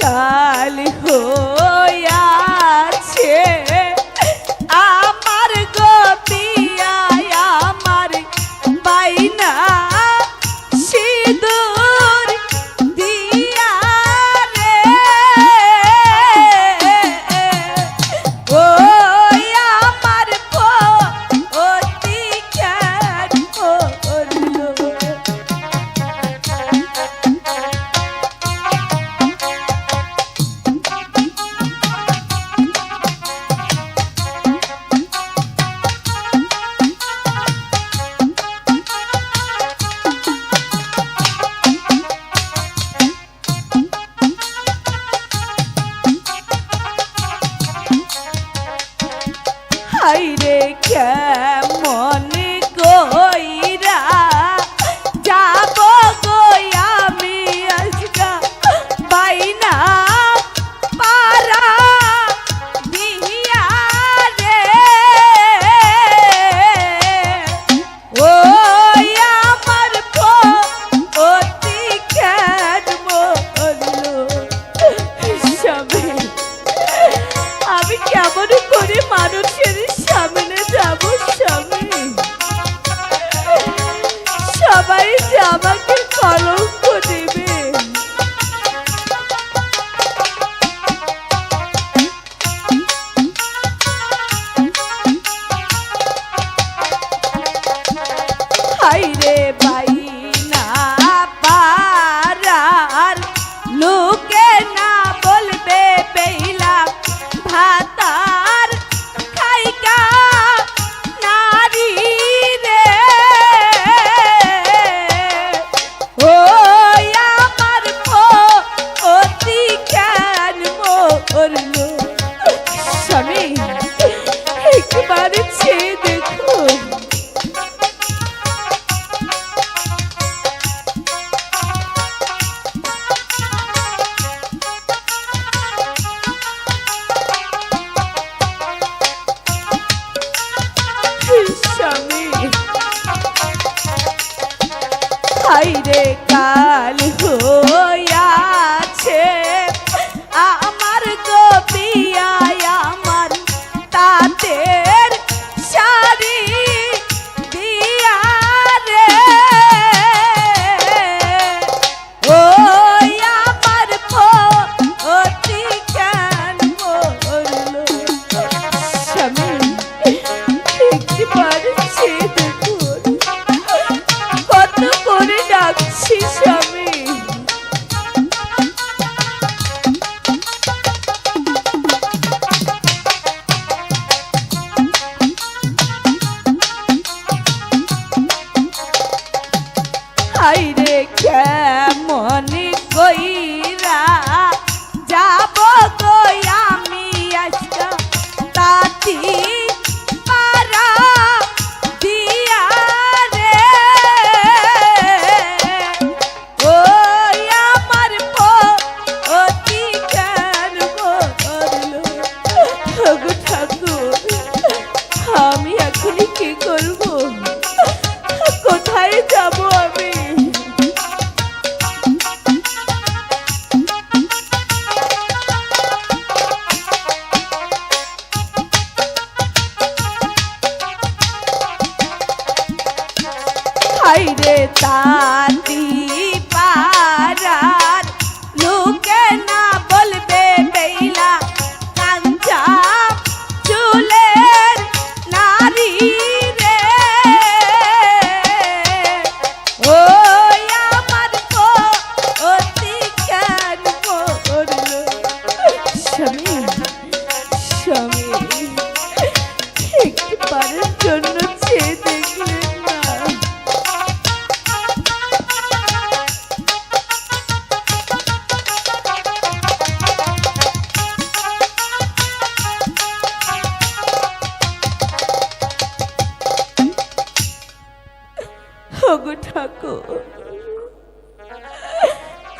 Kali Yeah. বাড়িতে আমাকে কলঙ্ক দেবে। রে কা রে খেলা রে তাতি।